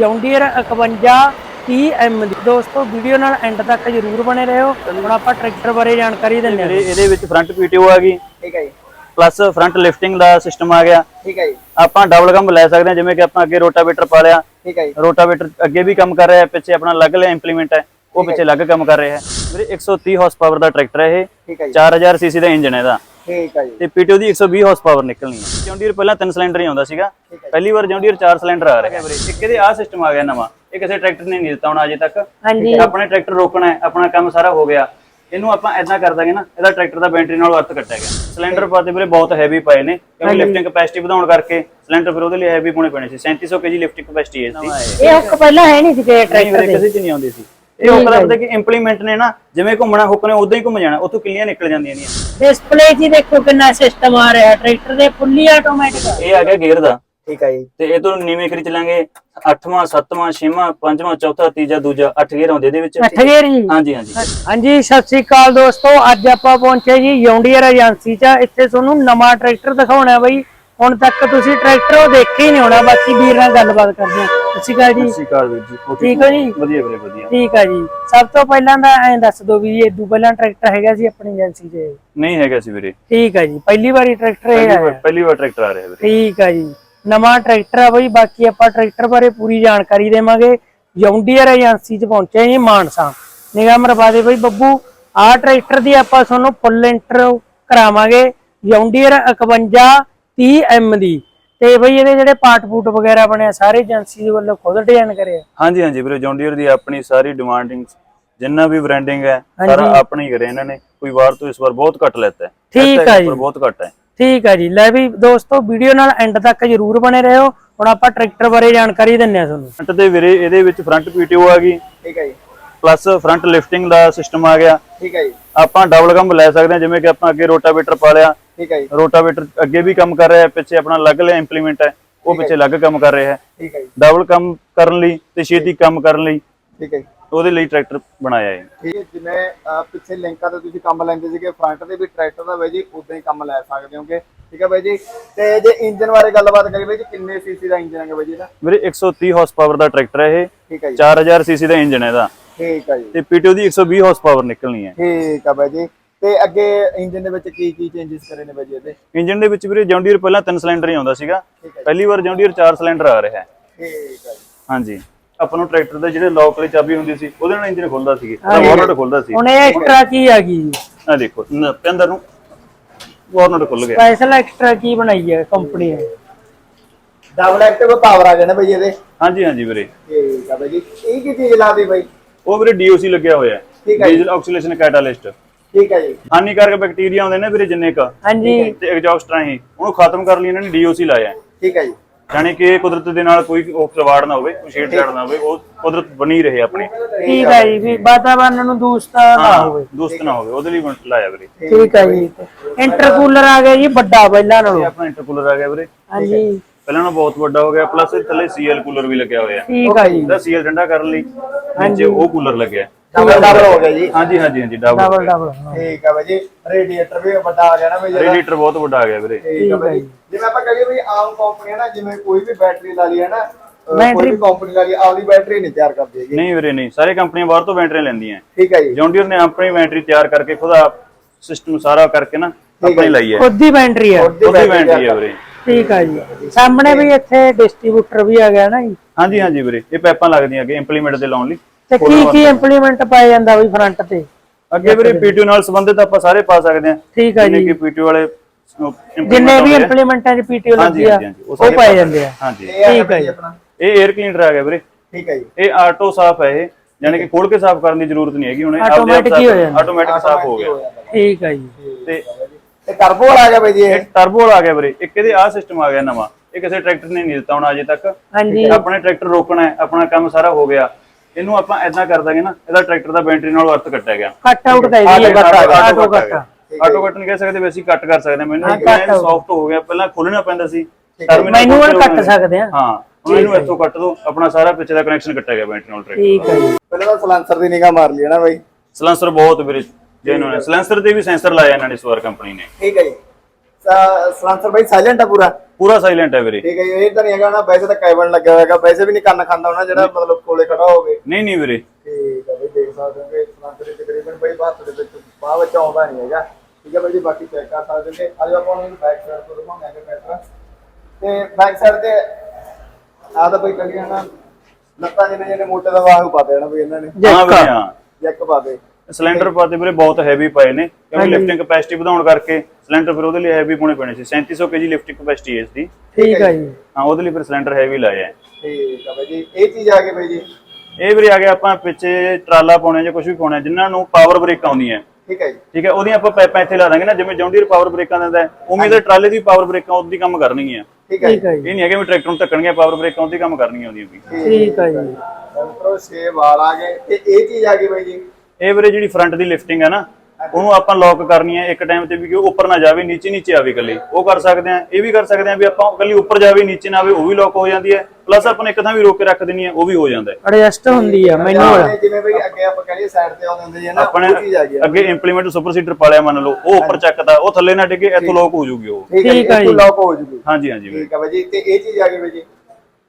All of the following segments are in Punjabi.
ਜੌਂਡੀਅਰ 51 TM ਦੀ। ਦੋਸਤੋ ਵੀਡੀਓ ਨਾਲ ਐਂਡ ਤੱਕ ਜਰੂਰ ਬਣੇ ਰਹੋ। ਹੁਣ ਆਪਾਂ ਟਰੈਕਟਰ ਬਾਰੇ ਜਾਣਕਾਰੀ ਦਿੰਦੇ ਹਾਂ। ਇਹਦੇ ਵਿੱਚ ਫਰੰਟ ਪੀਟੀਓ ਆ ਗਈ। ਠੀਕ ਹੈ ਜੀ। ਪਲੱਸ ਫਰੰਟ ਲਿਫਟਿੰਗ ਦਾ ਸਿਸਟਮ ਆ ਗਿਆ। ਠੀਕ ਹੈ ਜੀ। ਆਪਾਂ ਡਬਲ ਕੰਮ ਲੈ ਸਕਦੇ ਹਾਂ ਜਿਵੇਂ ਕਿ ਆਪਾਂ ਅੱਗੇ ਰੋਟਾਵੇਟਰ ਪਾ ਲਿਆ। ਠੀਕ ਹੈ ਜੀ। ਰੋਟਾਵੇਟਰ ਅੱਗੇ ਵੀ ਕੰਮ ਕਰ ਰਿਹਾ ਹੈ ਪਿੱਛੇ ਆਪਣਾ ਅਲੱਗ ਲਿਆ ਇੰਪਲੀਮੈਂਟ ਹੈ। ਉਹ ਪਿੱਛੇ ਅਲੱਗ ਕੰਮ ਕਰ ਰਿਹਾ ਹੈ। ਵੀਰੇ 130 ਹਾਰਸ ਪਾਵਰ ਦਾ ਟਰੈਕਟਰ ਹੈ ਇਹ। ਠੀਕ ਹੈ ਜੀ। 4000 ਸੀਸੀ ਦਾ ਇੰਜਨ ਹੈ ਇਹਦਾ। ਠੀਕ ਹੈ ਜੀ। ਤੇ ਪੀਟੀਓ ਦੀ 120 ਹਾਰਸ ਪਾਵਰ ਨਿਕਲਣੀ ਹੈ ਜੌਂਡੀਅਰ ਪਹਿਲਾਂ ਤਿੰਨ ਸਿਲੰਡਰ ਹੀ ਆਉਂਦਾ ਸੀਗਾ। ਪਹਿਲੀ ਵਾਰ ਜੌਂਡੀਅਰ ਚਾਰ ਸਿਲੰਡਰ ਆ ਰਿਹਾ ਹੈ। ਵੀਰੇ ਇੱਕ ਇਹਦੇ ਆਹ ਸਿਸਟਮ ਆ ਗਿਆ ਨਵਾਂ। ਇਹ ਕਿਸੇ ਟਰੈਕਟਰ ਨੇ ਨਹੀਂ ਦਿੱਤਾ ਹੁਣ ਅਜੇ ਤੱਕ। ਆਪਣੇ ਟਰੈਕਟਰ ਰੋਕਣਾ ਹੈ ਆਪਣਾ ਕੰਮ ਸਾਰਾ ਹੋ ਗਿਆ। ਇਹਨੂੰ ਆਪਾਂ ਐਦਾਂ ਕਰ ਦਾਂਗੇ ਨਾ ਇਹਦਾ ਟਰੈਕਟਰ ਦਾ ਬੈਟਰੀ ਨਾਲ ਅਰਥ ਕੱਟਿਆ ਗਿਆ। ਸਿਲੰਡਰ ਪਾਤੇ ਵੀਰੇ ਬਹੁਤ ਹੈਵੀ ਪਏ ਨੇ ਕਿਉਂਕਿ ਲਿਫਟਿੰਗ ਕਪੈਸਿਟੀ ਵਧਾਉਣ ਕਰਕੇ ਸਿਲੰਡਰ ਫਿਰ ਉਹਦੇ ਲਈ ਹੈਵੀ ਪਾਉਣੇ ਪੈਣੇ ਸੀ। 3700 ਕੇਜੀ ਲਿਫਟਿੰਗ ਕਪੈਸਿਟੀ ਹੈ ਇਸਦੀ ਇਹ ਹੁੱਕ ਪਹਿਲਾਂ ਹੈ ਨਹੀਂ ਸੀ ਟਰੈਕਟਰ ਵੀਰੇ ਕਿਸੇ ਚ ਨਹੀਂ ਆਉਂਦੀ ਸੀ। ਇਹ ਦਾ ਪਤਾ ਕਿ ਇੰਪਲੀਮੈਂਟ ਨੇ ਨਾ ਜਿਵੇਂ ਘੁੰਮਣਾ ਹੁੱਕ ਨੇ ਉਦਾਂ ਹੀ ਘੁੰਮ ਜਾਣਾ ਉੱਥੋਂ ਕਿੱਲੀਆਂ ਨਿਕਲ ਜਾਂਦੀਆਂ ਨੇ। ਡਿਸਪਲੇ 'ਚ ਹੀ ਦੇਖੋ ਕਿੰਨਾ ਸਿਸਟਮ ਆ ਰਿਹਾ ਟਰੈਕਟਰ ਦੇ ਫੁੱਲੀ ਆਟੋਮੈਟਿਕ ਇਹ ਆ ਗਿਆ ਗੇਅਰ ਦਾ। ਠੀਕ ਹੈ ਜੀ। ਤੇ ਇਹ ਤੋਂ ਨੀਵੇਂ ਕਰੀ ਚਲਾਂਗੇ 8ਵਾਂ 7ਵਾਂ 6ਵਾਂ 5ਵਾਂ ਚੌਥਾ ਤੀਜਾ ਦੂਜਾ 8 ਗੇਅਰ ਆਉਂਦੇ ਇਹਦੇ ਵਿੱਚ। ਅੱਠ ਗੇਰ ਜੀ ਹਾਂਜੀ ਹਾਂਜੀ। ਹਾਂਜੀ ਸਤਿ ਸ੍ਰੀ ਅਕਾਲ ਦੋਸਤੋ ਅੱਜ ਆਪਾਂ ਪਹੁੰਚੇ ਜੀ ਯੌਂਡੀਅਰ ਏਜੰਸੀ 'ਚ। ਇੱਥੇ ਤੁਹਾਨੂੰ ਨਵਾਂ ਟਰੈਕਟਰ ਦਿਖਾਉਣਾ ਹੈ ਬਈ। ਹੁਣ ਤੱਕ ਤੁਸੀਂ ਟਰੈਕਟਰ ਉਹ ਦੇਖੇ ਹੀ ਨਹੀਂ ਹੋਣਾ ਬਾਕੀ ਵੀਰ ਨਾਲ ਗੱਲਬਾਤ ਕਰਦੇ ਹਾਂ। ਸਤਿ ਸ਼੍ਰੀ ਅਕਾਲ ਜੀ। ਸਤਿ ਸ਼੍ਰੀ ਅਕਾਲ ਵੀਰ ਜੀ ਠੀਕ ਹੋ ਜੀ? ਵਧੀਆ ਵੀਰੇ ਵਧੀਆ। ਠੀਕ ਆ ਜੀ। ਸਭ ਤੋਂ ਪਹਿਲਾਂ ਤਾਂ ਐਂ ਦੱਸ ਦਿਓ ਵੀ ਇਹ ਦੂ ਪਹਿਲਾਂ ਟਰੈਕਟਰ ਹੈਗਾ ਸੀ ਆਪਣੀ ਏਜੰਸੀ 'ਚ ਨਹੀਂ ਹੈਗਾ ਸੀ ਵੀਰੇ। ਠੀਕ ਆ ਜੀ ਪਹਿਲੀ ਵਾਰੀ ਟਰੈਕਟਰ ਇਹ ਪਹਿਲੀ ਵਾਰ ਆਇਆ। ਪਹਿਲੀ ਵਾਰ ਟਰੈਕਟਰ ਆ ਰਿਹਾ ਵੀਰੇ। ਠੀਕ ਆ ਜੀ। ਨਵਾਂ ਟਰੈਕਟਰ ਆ ਬਈ ਬਾਕੀ ਆਪਾਂ ਟਰੈਕਟਰ ਬਾਰੇ ਪੂਰੀ ਜਾਣਕਾਰੀ ਦੇਵਾਂਗੇ। ਯੌਂਡੀਅਰ ਏਜੰਸੀ 'ਚ ਪਹੁੰਚੇ ਜੀ ਮਾਨਸਾ। ਨਿਗਾਹ ਮਰਵਾ ਦੇ ਬਈ ਬੱਬੂ ਆਹ ਟਰੈਕਟਰ ਦੀ ਆਪਾਂ ਤੁਹਾਨੂੰ ਫੁੱਲ ਇੰਟਰੋ ਕਰਾਵਾਂਗੇ। ਯੌਂਡੀਅਰ 51 30M ਦੀ। ਤੇ ਬਈ ਇਹਦੇ ਜਿਹੜੇ ਪਾਰਟ ਪੂਟ ਵਗੈਰਾ ਬਣਿਆ ਸਾਰੇ ਏਜੰਸੀ ਦੇ ਵੱਲੋਂ ਖੁਦ ਡਿਜ਼ਾਈਨ ਕਰਿਆ? ਹਾਂਜੀ ਹਾਂਜੀ ਵੀਰੇ ਜੌਂਡੀਅਰ ਦੀ ਆਪਣੀ ਸਾਰੀ ਡਿਮਾਂਡਿੰਗ ਜਿੰਨਾ ਵੀ ਬ੍ਰਾਂਡਿੰਗ ਹੈ ਸਾਰਾ ਆਪਣਾ ਹੀ ਕਰਿਆ ਇਹਨਾਂ ਨੇ। ਕੋਈ ਵਾਰ ਤੋਂ ਇਸ ਵਾਰ ਬਹੁਤ ਘੱਟ ਲੈਤਾ ਹੈ। ਠੀਕ time ਜੀ। ਬਹੁਤ ਘੱਟ ਹੈ। ਠੀਕ ਆ ਜੀ। ਲੈ ਵੀ ਦੋਸਤੋ ਵੀਡੀਓ ਨਾਲ ਐਂਡ ਤੱਕ ਜਰੂਰ ਬਣੇ ਰਹੋ। ਹੁਣ ਆਪਾਂ ਟਰੈਕਟਰ ਬਾਰੇ ਜਾਣਕਾਰੀ ਦਿੰਨੇ ਆ ਤੁਹਾਨੂੰ। ਫਰੰਟ ਤੇ ਵੀਰੇ ਇਹਦੇ ਵਿੱਚ ਫਰੰਟ ਪੀਟੀਓ ਆ ਗਈ। ਠੀਕ ਹੈ ਜੀ। ਪਲੱਸ ਫਰੰਟ ਲਿਫਟਿੰਗ ਦਾ ਸਿਸਟਮ ਆ ਗਿਆ। ਠੀਕ ਹੈ ਜੀ। ਆਪਾਂ ਡਬਲ ਕੰਮ ਲੈ ਸਕਦੇ ਹਾਂ ਜਿਵੇਂ ਕਿ ਆਪਾਂ ਅੱਗੇ ਰੋਟਾਵੇਟਰ ਪਾ ਲਿਆ। ਠੀਕ ਹੈ ਜੀ। ਰੋਟਾਵੇਟਰ ਅੱਗੇ ਵੀ ਕੰਮ ਕਰ ਰਿਹਾ ਹੈ ਪਿੱਛੇ ਆਪਣਾ ਅਲੱਗ ਲਿਆ ਇੰਪਲੀਮੈਂਟ ਹੈ ਉਹ ਪਿੱਛੇ ਅਲੱਗ ਕੰਮ ਕਰ ਰਿਹਾ ਹੈ। ਠੀਕ ਹੈ ਜੀ। ਡਬਲ ਕੰਮ ਕਰਨ ਲਈ ਤੇ ਛੇਤੀ ਕੰਮ ਕਰਨ ਲਈ ਠੀਕ ਹੈ ਜੀ। ਉਹਦੇ ਲਈ ਟਰੈਕਟਰ ਬਣਾਇਆ ਹੈ। ਠੀਕ ਹੈ ਜਿਵੇਂ ਪਿੱਛੇ ਲਿੰਕਾਂ ਤੇ ਤੁਸੀਂ ਕੰਮ ਲੈਂਦੇ ਸੀਗੇ ਫਰੰਟ ਤੇ ਵੀ ਟਰੈਕਟਰ ਦਾ ਬਾਈ ਜੀ ਉਦਾਂ ਹੀ ਕੰਮ ਲੈ ਸਕਦੇ ਹੋਗੇ। ਠੀਕ ਹੈ ਬਾਈ ਜੀ ਤੇ ਜੇ ਇੰਜਨ ਬਾਰੇ ਗੱਲਬਾਤ ਕਰੀਏ ਬਾਈ ਜੀ ਕਿੰਨੇ ਸੀਸੀ ਦਾ ਇੰਜਨ ਹੈਗਾ ਬਾਈ ਜੀ ਇਹਦਾ? ਵੀਰੇ 130 ਹਾਰਸ ਪਾਵਰ ਦਾ ਟਰੈਕਟਰ ਹੈ ਇਹ। ਠੀਕ ਹੈ ਜੀ। 4000 ਸੀਸੀ ਦਾ ਇੰਜਨ ਹੈ ਇਹਦਾ। ਠੀਕ ਹੈ ਜੀ। ਤੇ ਪੀਟੀਓ ਦੀ 120 ਹਾਰਸ ਪਾਵਰ ਨਿਕਲਣੀ ਹੈ। ਠੀਕ ਆ ਬਾਈ ਜੀ। ਤੇ ਅੱਗੇ ਇੰਜਨ ਦੇ ਵਿੱਚ ਕੀ ਕੀ ਚੇਂਜਸ ਕਰੇ ਨੇ ਬਾਈ ਜੀ ਇਹਦੇ? ਇੰਜਨ ਦੇ ਵਿੱਚ ਵੀਰੇ ਜੌਂਡੀਅਰ ਪਹਿਲਾਂ ਤਿੰਨ ਸਿਲੰਡਰ ਹੀ ਆਉਂਦਾ ਸੀਗਾ। ਪਹਿਲੀ ਵਾਰ ਜੌਂਡੀਅਰ ਚਾਰ ਸਿਲੰਡਰ ਆ ਰਿਹਾ ਹੈ। ਠੀਕ ਹੈ ਜੀ। ਹਾਂਜੀ। ਆਪਾਂ ਨੂੰ ਟਰੈਕਟਰ ਦੇ ਜਿਹੜੇ ਲੌਕ ਵਾਲੀ ਚਾਬੀ ਹੁੰਦੀ ਸੀ ਉਹਦੇ ਨਾਲ ਇੰਜਨ ਖੁੱਲਦਾ ਸੀ। ਵਾਰਨਟ ਖੁੱਲਦਾ ਸੀ। ਹੁਣ ਇਹ ਐਕਸਟਰਾ ਕੀ ਆ ਗਈ? ਆ ਦੇਖੋ ਅੰਦਰ ਨੂੰ। ਵਾਰਨਟ ਖੁੱਲ ਗਿਆ। ਸਪੈਸ਼ਲ ਐਕਸਟਰਾ ਕੀ ਬਣਾਈ ਹੈ ਕੰਪਨੀ ਨੇ? ਡਬਲ ਐਕਟਿਵ ਪਾਵਰ ਆ ਗਿਆ ਨਾ ਬਾਈ ਇਹਦੇ। ਹਾਂਜੀ ਹਾਂਜੀ ਵੀਰੇ। ਠੀਕ ਆ ਬਾਈ ਜੀ। ਇਹ ਕੀ ਚੀਜ਼ ਲਾਦੀ ਬਾਈ? ਉਹ ਵੀਰੇ ਡੀਓਸੀ ਲੱਗਿਆ ਹੋਇਆ ਠੀਕ ਹੈ ਡੀਜ਼ਲ ਆਕਸੀਲੇਸ਼ਨ ਕੈਟਾਲਿਸਟ ਠੀਕ ਹੈ ਜੀ। ਹਾਨੀਕਾਰਕ ਬੈਕਟੀਰੀਆ ਆਉਂਦੇ ਨੇ ਵੀਰੇ ਜਿੰਨੇ ਕ। ਹਾਂਜੀ। ਤੇ ਐਗਜ਼ੌਸਟ ਰਾਹੀਂ। ਉਹਨੂੰ ਖਤਮ ਕਰਨ ਲਈ ਇਹਨਾਂ ਨੇ ਡੀਓਸੀ ਲਾਇਆ ਹੈ। ਠੀਕ ਹੈ ਜੀ। ਯਾਨੀ ਕਿ ਇਹ ਕੁਦਰਤ ਦੇ ਨਾਲ ਕੋਈ ਉਹ ਖਿਲਵਾੜ ਨਾ ਹੋਵੇ ਕੋਈ ਛੇੜਛਾੜ ਨਾ ਹੋਵੇ ਉਹ ਕੁਦਰਤ ਬਣੀ ਰਹੇ ਆਪਣੀ। ਠੀਕ ਹੈ ਜੀ। ਵੀ ਵਾਤਾਵਰਨ ਨੂੰ ਦੂਸ਼ਿਤ ਨਾ ਹੋਵੇ। ਦੋਸਤ ਨਾ ਹੋਵੇ ਉਹਦੇ ਲਈ ਬਣ- ਲਾਇਆ ਵੀਰੇ। ਠੀਕ ਹੈ ਜੀ। ਇੰਟਰਕੂਲਰ ਆ ਗਿਆ ਜੀ ਵੱਡਾ ਪਹਿਲਾਂ ਇਹ ਨਾਲੋਂ ਆਪਣਾ ਇੰਟਰਕੂਲਰ ਆ ਗਿਆ ਵੀਰੇ। ਹਾਂਜੀ। ਪਹਿਲਾਂ ਨਾਲੋਂ ਬਹੁਤ ਵੱਡਾ ਹੋ ਗਿਆ ਪਲੱਸ ਇਹ ਥੱਲੇ ਸੀਐਲ ਕੂਲਰ ਵੀ ਲੱਗਿਆ ਹੋਇਆ। ਹੈ ਠੀਕ ਹੈ ਜੀ। ਇਹਦਾ ਸੀਐਲ ਠੰਡਾ ਕਰਨ ਲਈ ਨੀਚੇ ਉਹ ਕੂਲਰ ਲੱਗਿਆ। ਹੈ। ਡਬਲ ਡਬਲ ਹੋ ਗਿਆ ਜੀ। ਹਾਂਜੀ ਹਾਂਜੀ ਹਾਂਜੀ ਡਬਲ ਡਬਲ ਡਬਲ ਠੀਕ ਆ ਬਾਈ ਜੀ। ਰੇਡੀਏਟਰ ਵੀ ਵੱਡਾ ਆ ਗਿਆ ਨਾ ਬਾਈ। ਰੇਡੀਏਟਰ ਬਹੁਤ ਵੱਡਾ ਆ ਗਿਆ ਵੀਰੇ। ਠੀਕ ਆ ਬਾਈ ਜੀ। ਜਿਵੇਂ ਆਪਾਂ ਕਹੀਏ ਵੀ ਆਮ ਕੰਪਨੀ ਹੈ ਨਾ ਜਿਵੇਂ ਕੋਈ ਵੀ ਬੈਟਰੀ ਲਾ ਲਈ ਹੈ ਨਾ ਅਹ ਕੋਈ Battery- ਵੀ ਕੰਪਨੀ ਲਾ ਲਈ ਆਪਦੀ ਬੈਟਰੀ ਨਹੀਂ ਤਿਆਰ ਕਰਦੀ ਹੈਗੀ। ਨਹੀਂ ਵੀਰੇ ਨਹੀਂ। ਸਾਰੇ ਕੰਪਨੀਆਂ ਬਾਹਰ ਤੋਂ ਬੈਟਰੀਆਂ ਲੈਂਦੀਆਂ। ਠੀਕ ਹੈ ਜੀ। ਜੌਂਡੀਅਰ ਨੇ ਆਪਣੀ ਬੈਟਰੀ ਤਿਆਰ ਕਰਕੇ ਖੁਦ ਆਪ ਸਿਸਟਮ ਸਾਰਾ ਕਰਕੇ ਨਾ ਆਪਣੀ ਲਾਈ ਹੈ। ਖੁਦ ਦੀ ਬੈਟਰੀ ਹੈ ਉਹਦੀ ਬੈਟਰੀ ਹੈ ਵੀਰੇ। ਠੀਕ ਹੈ ਜੀ। ਸਾਹਮਣੇ ਵੀ ਇੱਥੇ ਡਿਸਟ੍ਰੀਬਿਊਟਰ ਵੀ ਆ ਗਿਆ ਨਾ ਜੀ। ਹਾਂਜੀ ਹਾਂਜੀ ਵੀਰੇ ਇਹ ਪਾਈਪਾਂ ਲੱਗਦੀਆਂ ਅੱਗੇ ਇੰਪਲੀਮੈਂਟ ਤੇ ਲਾਉਣ ਲਈ। ਤੇ ਕੀ ਕੀ ਇੰਪਲੀਮੈਂਟ ਪਾਇਆ ਜਾਂਦਾ ਵੀ ਫਰੰਟ ਤੇ? ਅੱਗੇ ਵੀਰੇ ਪੀਟੀਓ ਨਾਲ ਸੰਬੰਧਿਤ ਆਪਾਂ ਸਾਰੇ ਪਾ ਸਕਦੇ ਹਾਂ। ਠੀਕ ਜਿੰਨੇ ਜੀ। ਕਿ ਪੀਟੀਓ ਵਾਲੇ ਜਿੰਨੇ ਵੀ ਆ। ਇੰਪਲੀਮੈਂਟਾਂ 'ਚ ਪੀਟੀਓ ਲੱਗੀ ਆ ਉਹ ਪਾਏ ਜਾਂਦੇ ਆ। ਹਾਂਜੀ। ਇਹ ਆ ਠੀਕ ਹੈ ਜੀ। ਇਹ 에ਅਰ ਕਲੀਨਰ ਆ ਗਿਆ ਵੀਰੇ। ਠੀਕ ਹੈ ਜੀ। ਇਹ ਆਟੋ ਸਾਫ਼ ਹੈ ਇਹ। ਯਾਨੀ ਕਿ ਖੋਲ ਕੇ ਸਾਫ਼ ਕਰਨ ਦੀ ਜ਼ਰੂਰਤ ਨਹੀਂ ਹੈਗੀ ਹੁਣ। Automatic ਹੀ ਹੋ ਜਾਂਦਾ। ਆਟੋਮੈਟਿਕ ਸਾਫ਼ ਹੋ ਗਿਆ। ਠੀਕ ਹੈ ਜੀ। ਤੇ ਤੇ ਟਰਬੋ ਵਾਲਾ ਆ ਗਿਆ ਬਾਈ ਜੀ ਇਹ? ਇੱਕ ਟਰਬੋ ਆ ਗਿਆ ਵੀਰੇ। ਇੱਕ ਇਹਦੇ ਆਹ ਸਿਸਟਮ ਆ ਗਿਆ ਨਵਾਂ। ਇਹ ਕਿਸੇ ਟਰੈਕਟਰ ਨੇ ਨਹੀਂ ਦਿੱਤਾ ਹੁਣ ਅਜੇ ਤੱਕ। ਹਾਂਜੀ। ਆਪਣੇ ਟਰੈਕਟਰ ਰੋਕਣਾ ਹੈ ਆਪਣਾ ਕੰਮ ਸਾਰਾ ਹੋ ਗਿਆ। ਇਹਨੂੰ ਆਪਾਂ ਐਦਾਂ ਕਰ ਦਾਂਗੇ ਨਾ ਇਹਦਾ ਟਰੈਕਟਰ ਦਾ ਬੈਟਰੀ ਨਾਲ ਅਰਥ ਕੱਟਿਆ ਗਿਆ। ਕੱਟ ਆਊਟ ਦਾ ਇਹ ਆਟੋ ਕੱਟ ਆਟੋ ਕੱਟ। ਨਹੀਂ ਕਹਿ ਸਕਦੇ ਵੈਸੇ ਕੱਟ ਕਰ ਸਕਦੇ ਹਾਂ। ਮੈਨੂੰ ਇਹ ਸੌਫਟ ਹੋ ਗਿਆ ਪਹਿਲਾਂ ਖੋਲਣਾ ਪੈਂਦਾ ਸੀ। ਮੈਨੂਅਲ ਕੱਟ ਸਕਦੇ ਆ ਹਾਂ ਹੁਣ ਇਹਨੂੰ ਇੱਥੋਂ ਕੱਟ ਦੋ। ਆਪਣਾ ਸਾਰਾ ਪਿੱਛੇ ਦਾ ਕਨੈਕਸ਼ਨ ਕੱਟਿਆ ਗਿਆ ਬੈਟਰੀ ਨਾਲ ਟਰੈਕਟਰ ਠੀਕ ਹੈ ਜੀ। ਪਹਿਲਾਂ ਤਾਂ ਸਲਾਂਸਰ ਦੀ ਨਿਗਾਹ ਮਾਰ ਲਈ ਹੈ ਨਾ ਬਾਈ। ਸਲੈਂਸਰ ਬਹੁਤ ਵੀਰੇ। ਜੈਨੂਨ ਹੈ ਸਲੈਂਸਰ ਤੇ ਵੀ ਸੈਂਸਰ ਲਾਇਆ ਇਹਨਾਂ ਨੇ ਇਸ ਵਾਰ ਕੰਪਨੀ ਨੇ। ਠੀਕ ਹੈ ਜੀ। ਸਲਾਂਸਰ ਬਾਈ ਸਾਇਲੈਂਟ ਆ ਪੂਰਾ? ਪੂਰਾ ਸਾਇਲੈਂਟ ਹੈ ਵੀਰੇ। ਠੀਕ ਹੈ ਜੀ, ਇਹ ਤਾਂ ਨਹੀਂ ਹੈਗਾ ਨਾ ਵੈਸੇ ਤਾਂ ਕੈਬਨ ਲੱਗਿਆ ਹੋਏਗਾ ਵੈਸੇ ਵੀ ਨਹੀਂ ਕੰਨ ਖਾਂਦਾ ਹੋਣਾ ਜਿਹੜਾ ਮਤਲਬ ਕੋਲੇ ਖੜਾ ਹੋਵੇ। ਨਹੀਂ ਨਹੀਂ ਵੀਰੇ। ਠੀਕ ਹੈ ਬਈ ਦੇਖ ਸਕਦੇ ਹੋ ਕਿ ਦੇ ਤਕਰੀਬਨ ਬਈ ਬਾਤ ਦੇ ਵਿੱਚ ਬਾਹ ਵਿੱਚ ਆਉਂਦਾ ਨਹੀਂ ਹੈਗਾ। ਠੀਕ ਹੈ ਬਈ ਜੀ ਬਾਕੀ ਚੈੱਕ ਕਰ ਸਕਦੇ ਹੋ ਕਿ ਅੱਜ ਆਪਾਂ ਨੂੰ ਬੈਕ ਸਾਈਡ ਤੋਂ ਦਿਖਾਉਂਦੇ ਹਾਂ ਬੈਟਰ ਤੇ ਬੈਕ ਸਾਈਡ ਤੇ ਆਹ ਤਾਂ ਬਈ ਕੱਢੀਆਂ ਨਾ ਲੱਤਾਂ ਜਿਹਨੇ ਜਿਹਨੇ ਮੋਟੇ ਦਾ ਵਾਹੂ ਪਾ ਦੇਣਾ ਬਈ ਇਹਨਾਂ ਨੇ। ਹਾਂ ਵੀਰੇ ਹਾਂ। ਜੈਕ ਪਾ ਦੇ। ਸਿਲੰਡਰ ਪਾਤੇ ਵੀਰੇ ਬਹੁਤ ਹੈਵੀ ਪਏ ਨੇ ਕਿਉਂਕਿ ਲਿਫਟਿੰਗ ਕਪੈਸਿਟੀ ਵਧਾਉਣ ਕਰਕੇ ਸਿਲੰਡਰ ਫਿਰ ਉਹਦੇ ਲਈ ਹੈਵੀ ਪਾਉਣੇ ਪੈਣੇ ਸੀ। 3700 ਕੇਜੀ ਲਿਫਟਿੰਗ ਕਪੈਸਿਟੀ ਹੈ ਇਸ ਦੀ ਠੀਕ ਹੈ ਜੀ। ਹਾਂ ਉਹਦੇ ਲਈ ਫਿਰ ਸਿਲੰਡਰ ਹੈਵੀ ਲਾਇਆ ਹੈ ਠੀਕ ਹੈ ਬਈ ਜੀ। ਇਹ ਚੀਜ਼ ਆ ਗਈ ਬਈ ਜੀ। ਇਹ ਵੀਰੇ ਆ ਗਿਆ ਆਪਾਂ ਪਿੱਛੇ ਟਰਾਲਾ ਪਾਉਣੇ ਜਾਂ ਕੁਝ ਵੀ ਪਾਉਣਾ ਜਿਨ੍ਹਾਂ ਨੂੰ ਪਾਵਰ ਬ੍ਰੇਕ ਆਉਂਦੀਆਂ ਠੀਕ ਹੈ ਜੀ। ਠੀਕ ਹੈ ਉਹਦੀਆਂ ਆਪਾਂ ਪਾਈਪਾਂ ਇੱਥੇ ਲਾ ਦਾਂਗੇ ਨਾ ਜਿਵੇਂ ਜੌਂਡੀਅਰ ਪਾਵਰ ਬ੍ਰੇਕਾਂ ਦਿੰਦਾ ਹੈ, ਉਵੇਂ ਦੇ ਟਰਾਲੇ ਦੀ ਪਾਵਰ ਬ੍ਰੇਕਾਂ ਉਹਦੀ ਕੰਮ ਕਰਨਗੀਆਂ। ਠੀਕ ਹੈ ਜੀ। ਠੀਕ ਹੈ ਜੀ। ਇਹ ਨਹੀਂ ਹੈਗੇ ਵੀ ਟਰੈਕਟਰ ਨੂੰ ਧੱਕਣਗੀਆਂ ਪਾਵਰ ਬ੍ਰੇਕਾਂ ਉਹਦੀ ਕੰਮ ਕਰਨਗੀਆਂ ਉਹਦੀਆਂ ਵੀ। ਠੀਕ ਹੈ ਜੀ। ਕੰਟਰੋ 6 ਵਾਲ ਆ ਗਏ। ਤੇ ਇਹ ਚੀਜ਼ ਆ ਗਈ ਬਈ ਜੀ। ਇਹ ਵੀਰੇ ਜਿਹੜੀ ਫਰੰਟ ਦੀ ਲਿਫਟਿੰਗ ਹੈ ਨਾ ਉਹਨੂੰ ਆਪਾਂ ਲੌਕ ਕਰਨੀ ਹੈ ਇੱਕ ਟਾਈਮ ਤੇ ਵੀ ਕਿ ਉਹ ਉੱਪਰ ਨਾ ਜਾਵੇ ਨੀਚੇ ਨੀਚੇ ਆਵੇ ਇਕੱਲੀ। ਉਹ ਕਰ ਸਕਦੇ ਆ ਇਹ ਵੀ ਕਰ ਸਕਦੇ ਆ ਵੀ ਆਪਾਂ ਇਕੱਲੀ ਉੱਪਰ ਜਾਵੇ ਨੀਚੇ ਨਾ ਆਵੇ ਉਹ ਵੀ ਲੌਕ ਹੋ ਜਾਂਦੀ ਹੈ। ਪਲੱਸ ਆਪਾਂ ਇੱਕ ਥਾਂ ਵੀ ਰੋਕ ਕੇ ਰੱਖ ਦੇਣੀ ਹੈ ਉਹ ਵੀ ਹੋ ਜਾਂਦਾ ਹੈ। ਐਡਜਸਟ ਹੁੰਦੀ ਆ ਮੈਨੂੰ ਆਪਣੇ ਜਿਵੇਂ ਬਈ ਅੱਗੇ ਆਪਾਂ ਕਹਿੰਦੇ ਸਾਈਡ ਤੇ ਆਉਂਦੇ ਹੁੰਦੇ ਜੀ ਨਾ ਆਪਣੇ ਉਹ ਚੀਜ਼ ਆ ਗਈ ਅੱਗੇ ਇੰਪਲੀਮੈਂਟ ਸੁਪਰ ਸੀਡਰ ਪਾਲਿਆ ਮੰਨ ਲਓ ਉਹ ਉੱਪਰ ਚੱਕਦਾ ਉਹ ਥੱਲੇ ਨਾ ਡਿੱਗੇ ਇੱਥੋਂ ਲੌਕ ਹੋ ਜੂਗੀ ਉਹ। ਠੀਕ ਹੈ ਠੀਕ ਹੈ ਜੀ। ਲੌਕ ਹੋ ਜੂਗੀ। ਹਾਂਜੀ ਹਾਂਜੀ ਵੀਰੇ ਠੀਕ ਹੈ ਬਈ ਜੀ ਤੇ ਇਹ ਚੀਜ਼ ਆ ਗਈ ਬਈ ਜੀ।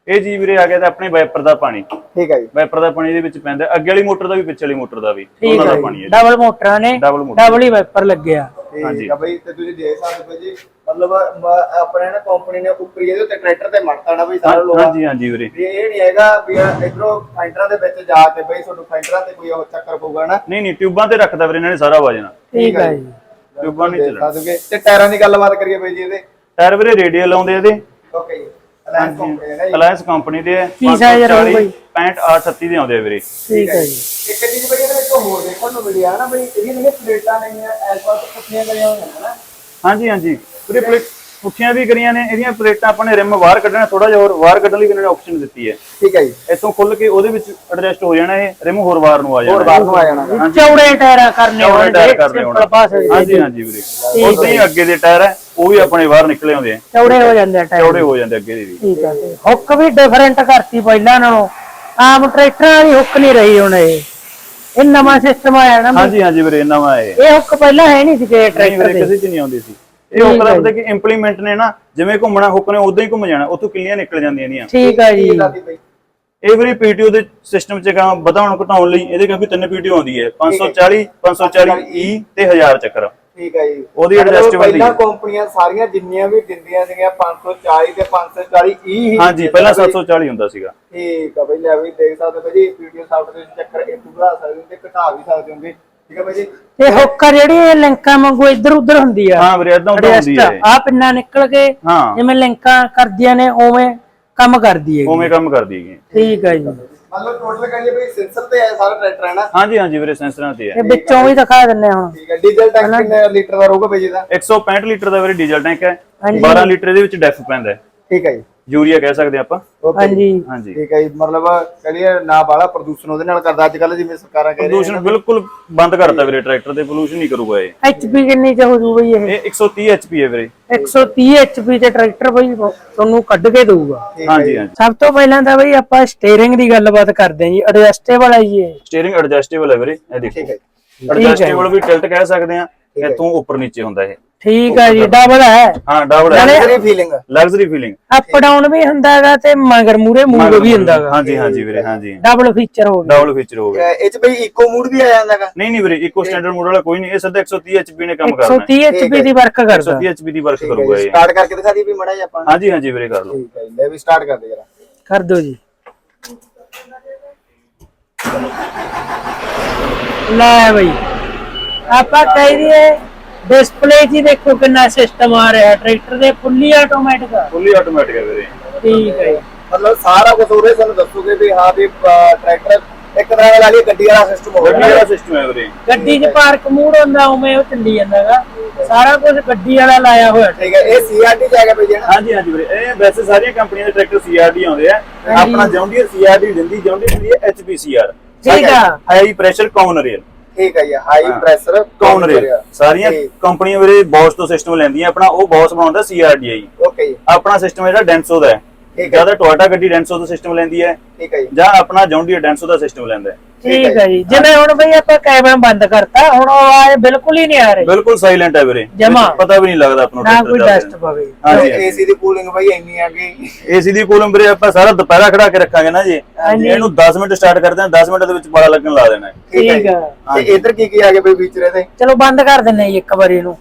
ਇਹ ਜੀ ਵੀਰੇ ਆ ਗਿਆ ਤਾਂ ਆਪਣੇ ਵਾਈਪਰ ਦਾ ਪਾਣੀ। ਠੀਕ ਹੈ ਜੀ। ਵਾਈਪਰ ਦਾ ਪਾਣੀ ਇਹਦੇ ਵਿੱਚ ਪੈਂਦਾ। ਅੱਗੇ ਵਾਲੀ ਮੋਟਰ ਦਾ ਵੀ ਪਿੱਛੇ ਵਾਲੀ ਮੋਟਰ ਦਾ ਵੀ। ਠੀਕ ਦੋਨਾਂ ਹੈ ਦਾ ਪਾਣੀ ਹੈ ਜੀ। ਡਬਲ ਮੋਟਰਾਂ ਨੇ। ਡਬਲ ਮੋਟਰ ਡਬਲ ਹੀ ਵਾਈਪਰ ਲੱਗਿਆ। ਠੀਕ ਹੈ ਬਈ ਤੇ ਤੁਸੀਂ ਦੇਖ ਸਕਦੇ ਹੋ ਜੀ ਮਤਲਬ ਮ- ਆਪਣੇ ਨਾ ਕੰਪਨੀ ਨੇ ਉੱਪਰ ਇਹਦੇ ਉੱਤੇ ਟਰੈਕਟਰ ਤੇ ਮੜਤਾ ਨਾ ਬਈ ਸਾਰਾ ਲੋਹਾ। ਹਾਂਜੀ ਹਾਂਜੀ ਵੀਰੇ। ਵੀ ਇਹ ਨਹੀਂ ਹੈਗਾ ਵੀ ਇਧਰੋਂ ਫਾਈਂਡਰਾਂ ਦੇ ਵਿੱਚ ਜਾ ਕੇ ਬਈ ਤੁਹਾਨੂੰ ਫਾਈਂਡਰਾਂ ਤੇ ਕੋਈ ਉਹ ਚੱਕਰ ਪਊਗਾ ਨਾ। ਨਹੀਂ ਨਹੀਂ ਟਿਊਬਾਂ ਤੇ ਰੱਖਦਾ ਵੀਰੇ ਇਹਨਾਂ ਨੇ ਸਾਰਾ ਵਜਨ ਠੀਕ ਹੈ ਜੀ। ਟਿਊਬਾਂ ਨਹੀਂ ਦੇਖ ਚੱਲਣਾ। ਸਕਦੇ ਹੋ। ਤੇ ਟਾਇਰਾਂ ਦੀ ਗੱਲਬਾਤ ਕਰੀਏ ਬਈ ਜੀ ਇਹਦੇ। ਟਾਇਰ ਵੀਰੇ ਰੇਡੀਅਲ ਆਉਂਦੇ ਇਹਦੇ। ਓਕੇ ਜੀ। ਨਾ ਅਲਾਇੰਸ ਕੰਪਨੀ ਦੇ ਹੈ ਕੀ size ਰਹੂ ਬਈ? 65 838 ਦੇ ਆਉਂਦੇ ਆ ਵੀਰੇ। ਠੀਕ ਹੈ ਜੀ। ਇੱਕ ਚੀਜ਼ ਬਈ ਇਹਦੇ ਵਿੱਚ ਹੋਰ ਦੇਖਣ ਨੂੰ ਮਿਲਿਆ ਨਾ ਬਈ ਇਹਦੀਆਂ ਜਿਹੜੀਆਂ ਪਲੇਟਾਂ ਨੇਗੀਆਂ ਐਸਫਾਲਟ ਪੁੱਠੀਆਂ ਕਰੀਆਂ ਹੋਈਆਂ ਨੇ ਨਾ। ਹਾਂਜੀ ਹਾਂਜੀ। ਵੀਰੇ ਪਲੇਟ ਪੁੱਠੀਆਂ ਵੀ ਕਰੀਆਂ ਨੇ ਇਹਦੀਆਂ ਪਲੇਟਾਂ ਆਪਾਂ ਨੇ ਰਿਮ ਬਾਹਰ ਕੱਢਣਾ ਥੋੜਾ ਜਿਹਾ ਹੋਰ ਬਾਹਰ ਕੱਢਣ ਲਈ ਵੀ ਇਹਨਾਂ ਨੇ ਆਪਸ਼ਨ ਦਿੱਤੀ ਹੈ। ਠੀਕ ਹੈ ਜੀ। ਇੱਥੋਂ ਖੁੱਲ ਕੇ ਉਹਦੇ ਵਿੱਚ ਐਡਜਸਟ ਹੋ ਜਾਣਾ ਇਹ ਰਿਮ ਹੋਰ ਬਾਹਰ ਨੂੰ ਆ ਹੋਰ ਜਾਣਾ ਬਾਹਰ ਨੂੰ ਆ ਜਾਣਾ। ਚੌੜੇ ਟਾਇਰਾਂ ਕਰਨੇ ਹੋਣਗੇ ਟਾਇਰ ਕਰਨੇ ਸਿੰਪਲ ਹੋਣ ਪਾਸੇ ਹਾਂਜੀ ਹਾਂਜੀ ਵੀਰੇ। ਉਦਾਂ ਹੀ ਅੱਗੇ ਦੇ ਟਾਇਰ ਹੈ ਉਹ ਵੀ ਆਪਣੇ ਬਾਹਰ ਨਿਕਲੇ ਆਉਂਦੇ ਆ। ਚੌੜੇ ਹੋ ਜਾਂਦੇ ਆ ਟਾਇਰ। ਚੌੜੇ ਹੋ ਜਾਂਦੇ ਅੱਗੇ ਦੇ ਵੀ। ਠੀਕ ਹੈ ਹੁੱਕ ਵੀ ਡਿਫਰੈਂਟ ਕਰਤੀ ਪਹਿਲਾਂ ਨਾਲੋਂ। ਆਮ ਟਰੈਕਟਰਾਂ ਦੀ ਹੁੱਕ ਨਹੀਂ ਰਹੀ ਹੁਣ ਇਹ। ਇਹ ਨਵਾਂ ਸਿਸਟਮ ਆਇਆ ਨਾ ਹਾਂਜੀ ਹਾਂਜੀ ਵੀਰੇ ਨਵਾਂ ਇਹ। ਇਹ ਹੁੱਕ ਪਹਿਲਾਂ ਹੈ ਨਹੀਂ ਸੀ ਕਿ ਟਰੈਕਟਰ ਦੇ ਕਿਸੇ ਚ ਨਹੀਂ ਆਉਂਦੀ ਸੀ। ਇਹ ਹੁੱਕ ਦਾ ਪਤਾ ਕਿ ਇੰਪਲੀਮੈਂਟ ਨੇ ਨਾ ਜਿਵੇਂ ਘੁੰਮਣਾ ਹੁੱਕ ਨੇ ਉਦਾਂ ਹੀ ਘੁੰਮ ਜਾਣਾ ਉੱਥੋਂ ਕਿੱਲੀਆਂ ਨਿਕਲ ਜਾਂਦੀਆਂ ਇਹਦੀਆਂ ਠੀਕ ਹੈ ਜੀ। ਇਹ ਵੀਰੇ ਪੀਟੀਓ ਦੇ ਸਿਸਟਮ ਚ ਕੰਮ ਵਧਾਉਣ ਘਟਾਉਣ ਲਈ ਇਹਦੇ ਕਿਉਂਕਿ ਤਿੰਨ ਪੀਟੀਓ ਆਉਂਦੀ ਹੈ। 540 540 E ਤੇ 1000 ਚੱਕਰ। ਠੀਕ ਹੈ ਜੀ। ਉਹਦੀ ਦੀ ਪਹਿਲਾਂ। ਕੰਪਨੀਆਂ ਸਾਰੀਆਂ ਜਿੰਨੀਆਂ ਵੀ ਦਿੰਦੀਆਂ ਸੀਗੀਆਂ 540 ਤੇ 540 E ਹੀ ਹਾਂਜੀ ਪਹਿਲਾਂ 740 ਹੁੰਦਾ ਸੀਗਾ। ਠੀਕ ਆ ਬਈ ਲੈ ਵੀ ਦੇਖ ਸਕਦੇ ਹੋ ਜੀ ਵੀਡੀਓ ਸਾਫਟ ਦੇ ਚੱਕਰ ਇਹ ਵਧਾ ਸਕਦੇ ਹੋ ਤੇ ਘਟਾ ਵੀ ਸਕਦੇ ਹੋਗੇ ਠੀਕ ਹੈ ਬਈ ਜੀ? ਤੇ ਹੁੱਕ ਜਿਹੜੀ ਇਹ ਲਿੰਕਾਂ ਵਾਂਗੂ ਇੱਧਰ ਉੱਧਰ ਹੁੰਦੀ ਆ। ਹਾਂ ਵੀਰੇ ਇਦਾਂ ਉਦਾਂ ਹੁੰਦੀ ਹੈ। ਆ ਪਿੰਨਾ ਨਿਕਲ ਕੇ ਹਾਂ। ਜਿਵੇਂ ਲਿੰਕਾਂ ਕਰਦੀਆਂ ਨੇ ਉਵੇਂ ਕੰਮ ਕਰਦੀ ਹੈ ਉਵੇਂ ਕੰਮ ਕਰਦੀ ਹੈਗੀ। ਠੀਕ ਹੈ ਜੀ। ਮਤਲਬ ਟੋਟਲ ਕਰੀਏ ਬਈ ਸੈਂਸਰ ਤੇ ਹੈ ਸਾਰਾ ਟਰੈਕਟਰ ਹੈ ਨਾ? ਹਾਂਜੀ ਹਾਂਜੀ ਵੀਰੇ ਸੈਂਸਰਾਂ ਤੇ ਹੈ। ਇਹ ਵਿੱਚੋਂ ਵੀ ਦਿਖਾ ਦਿੰਨੇ ਹੁਣ। ਠੀਕ ਹੈ ਡੀਜ਼ਲ ਟੈਂਕ ਕਿੰਨੇ ਲੀਟਰ ਦਾ ਰਹੂਗਾ ਬਈ ਇਹਦਾ? 165 ਲੀਟਰ ਦਾ ਵੀਰੇ ਡੀਜ਼ਲ ਟੈਂਕ ਹੈ। ਹਾਂਜੀ। 12 ਲੀਟਰ ਇਹਦੇ ਵਿੱਚ ਡੈਫ ਪੈਂਦਾ ਹੈ। ਠੀਕ ਹੈ ਜੀ। ਯੂਰੀਆ ਕਹਿ ਸਕਦੇ ਆਪਾਂ। ਹਾਂਜੀ। ਹਾਂਜੀ। ਠੀਕ ਹੈ ਜੀ। ਮਤਲਬ ਕਰੀਏ ਨਾ ਬਾਲਾ ਪ੍ਰਦੂਸ਼ਣ ਉਹਦੇ ਨਾਲ ਕਰਦਾ। ਅੱਜ ਕੱਲ ਜਿਵੇਂ ਸਰਕਾਰਾਂ ਕਹਿ ਰਹੀਆਂ ਪ੍ਰਦੂਸ਼ਣ ਬਿਲਕੁਲ ਬੰਦ ਕਰਤਾ ਵੀਰੇ ਟਰੈਕਟਰ ਤੇ ਪੋਲੂਸ਼ਨ ਨਹੀਂ ਕਰੂਗਾ ਇਹ। ਐਚਪੀ ਕਿੰਨੀ ਚ ਹੋ ਜੂ ਬਈ ਇਹ ਇਹ 130 ਐਚਪੀ ਹੈ ਵੀਰੇ। 130 ਐਚਪੀ ਤੇ ਟਰੈਕਟਰ ਬਈ ਤੁਹਾਨੂੰ ਕੱਢ ਕੇ ਦਊਗਾ। ਹਾਂਜੀ ਹਾਂਜੀ। ਸਭ ਤੋਂ ਪਹਿਲਾਂ ਤਾਂ ਬਈ ਆਪਾਂ ਸਟੀਅਰਿੰਗ ਦੀ ਗੱਲਬਾਤ ਕਰਦੇ ਹਾਂ ਜੀ। ਐਡਜਸਟੇਬਲ ਹੈ ਜੀ ਇਹ। ਸਟੀਅਰਿੰਗ ਐਡਜਸਟੇਬਲ ਹੈ ਵੀਰੇ ਇਹ ਦੇਖੋ। ਠੀਕ ਹੈ ਐਡਜਸਟੇਬਲ ਵੀ ਟਿਲਟ ਕਹਿ ਸਕਦੇ ਆ ਇੱਥੋਂ ਉੱਪਰ ਨੀਚੇ ਹੁੰਦਾ ਇਹ। ਠੀਕ ਹੈ ਜੀ ਡਬਲ ਹੈ। ਹਾਂ ਡਬਲ ਹੈ। ਤੇਰੀ feeling luxury feeling up down ਵੀ ਹੁੰਦਾ ਹੈਗਾ ਤੇ ਮਗਰ ਮੂਰੇ ਮੂਵ ਵੀ ਹੁੰਦਾ ਹੈਗਾ ਹਾਂਜੀ ਹਾਂਜੀ ਵੀਰੇ ਹਾਂਜੀ। ਡਬਲ ਫੀਚਰ ਹੋ ਗਿਆ। ਡਬਲ ਫੀਚਰ ਹੋ ਗਿਆ। ਇਹ ਚ ਬਈ ਇਕੋ ਮੂਡ ਵੀ ਆ ਜਾਂਦਾਗਾ। ਨਹੀਂ ਨਹੀਂ ਵੀਰੇ ਇਕੋ ਸਟੈਂਡਰਡ ਮੋਡ ਵਾਲਾ ਕੋਈ ਨਹੀਂ। ਇਹ ਸਿੱਧਾ 130 ਐਚਪੀ ਨੇ ਕੰਮ ਕਰਨਾ। 130 ਐਚਪੀ ਦੀ ਵਰਕ ਕਰਦਾ। 130 ਐਚਪੀ ਦੀ ਵਰਕ ਕਰੂਗਾ ਇਹ। ਸਟਾਰਟ ਕਰਕੇ ਦਿਖਾ ਦੀ ਵੀ ਮੜਾ ਜਿਹਾ ਆਪਾਂ ਨੂੰ। ਹਾਂਜੀ ਹਾਂਜੀ ਵੀਰੇ ਕਰ ਲਓ। ਠੀਕ ਹੈ ਜੀ, ਲੈ ਵੀ ਸਟਾਰਟ ਕਰ ਦੇ ਜਰਾ। ਕਰ ਦਿਓ ਜੀ। ਲੈ ਬਈ। ਆਪਾਂ ਕਹਿ ਦਈਏ ਡਿਸਪਲੇ 'ਚ ਹੀ ਦੇਖੋ ਕਿੰਨਾ ਸਿਸਟਮ ਆ ਰਿਹਾ ਟਰੈਕਟਰ ਦੇ ਫੁੱਲੀ ਆਟੋਮੈਟਿਕ ਫੁੱਲੀ ਆਟੋਮੈਟਿਕ ਹੈ ਵੀਰੇ। ਠੀਕ ਹੈ ਜੀ। ਮਤਲਬ ਸਾਰਾ ਕੁਝ ਉਰੇ ਸਾਨੂੰ ਦੱਸੋਗੇ ਵੀ ਹਾਂ ਵੀ ਟਰੈਕਟਰ ਇੱਕ ਤਰ੍ਹਾਂ ਦਾ ਲਾ ਲਈਏ ਗੱਡੀ ਵਾਲਾ ਸਿਸਟਮ ਹੋ ਗੱਡੀ ਗਿਆ ਵਾਲਾ ਸਿਸਟਮ ਹੈ ਵੀਰੇ। ਗੱਡੀ 'ਚ ਪਾਰਕ ਮੂਡ ਹੁੰਦਾ ਉਵੇਂ ਉਹ ਚੱਲੀ ਜਾਂਦਾਗਾ ਸਾਰਾ ਕੁਝ ਗੱਡੀ ਵਾਲਾ ਲਾਇਆ ਹੋਇਆ। ਠੀਕ ਹੈ ਇਹ ਸੀਆਰਟੀ ਆ ਗਿਆ ਬਈ ਜਣਾ ਹਾਂਜੀ ਹਾਂਜੀ ਵੀਰੇ ਇਹ ਵੈਸੇ ਸਾਰੀਆਂ ਕੰਪਨੀਆਂ ਦੇ ਟਰੈਕਟਰ ਸੀਆਰਡੀ ਆਉਂਦੇ ਆ। ਆਪਣਾ ਜੌਂਡੀਅਰ ਸੀਆਰਡੀ ਦਿੰਦੀ ਜੌਂਡੀਅਰ ਦਿੰਦੀ ਹੈ ਐਚਪੀ ਸੀਆਰ ਠੀਕ ਆ। ਹਾਈ ਪ੍ਰੈਸ਼ਰ ਕਾਮਨ ਰੇਲ ਠੀਕ ਹੈ। ਜੀ ਹਾਈ ਪ੍ਰੈਸ਼ਰ ਕਾਮਨ ਰੇਲ ਸਾਰੀਆਂ ਕੰਪਨੀਆਂ ਵੀਰੇ ਬੋਸ ਤੋਂ ਸਿਸਟਮ ਲੈਂਦੀਆਂ ਆਪਣਾ ਉਹ ਬੋਸ ਬਣਾਉਂਦਾ ਸੀਆਰਡੀਆਈ ਓਕੇ ਜੀ। ਆਪਣਾ ਸਿਸਟਮ ਜਿਹੜਾ ਡੈਂਸੋ ਦਾ ਹੈ। ਠੀਕ ਹੈ। ਜ਼ਿਆਦਾ ਟੋਇਟਾ ਗੱਡੀ ਡੈਂਸੋ ਦਾ ਸਿਸਟਮ ਲੈਂਦੀ ਹੈ ਠੀਕ ਹੈ ਜੀ। ਜਾਂ ਆਪਣਾ ਜੌਂਡੀਆ ਡੈਂਸੋ ਦਾ ਸਿਸਟਮ ਲੈਂਦਾ ਹੈ। ਠੀਕ ਹੈ ਜੀ। ਜਿਵੇਂ ਹੁਣ ਬਈ ਆਪਾਂ ਕੈਮਰਾ ਬੰਦ ਕਰਤਾ ਹੁਣ ਉਹ ਆਏ ਬਿਲਕੁਲ ਹੀ ਨਹੀਂ ਆ ਰਹੇ। ਬਿਲਕੁਲ ਸਾਇਲੈਂਟ ਹੈ ਵੀਰੇ। ਜਮਾਂ। ਵਿੱਚ ਪਤਾ ਵੀ ਨਹੀਂ ਲੱਗਦਾ ਆਪਾਂ ਨੂੰ ਕੋਈ ਡਸਟ ਪਵੇ। ਹਾਂਜੀ। ਏਸੀ ਦੀ ਕੂਲਿੰਗ ਬਾਈ ਇੰਨੀ ਆ ਗਈ। ਏਸੀ ਦੀ ਕੂਲਮ ਵੀਰੇ ਆਪਾਂ ਸਾਰਾ ਦੁਪਹਿਰਾ ਖੜਾ ਕੇ ਰੱਖਾਂਗੇ ਨਾ ਜੀ। ਇਹਨੂੰ 10 ਮਿੰਟ ਸਟਾਰਟ ਕਰਦੇ ਹਾਂ 10 ਮਿੰਟ ਦੇ ਵਿੱਚ ਬੜਾ ਲੱਗਣ ਲਾ ਦੇਣਾ ਠੀਕ ਹੈ ਜੀ। ਤੇ ਇੱਧਰ ਕੀ ਕੀ ਆ ਗਿਆ ਬਈ ਫੀਚਰ ਇਹਦੇ? ਚਲੋ ਬੰਦ ਕਰ ਦਿੰਨੇ ਜੀ ਇੱਕ ਵਾਰੀ ਇਹਨੂੰ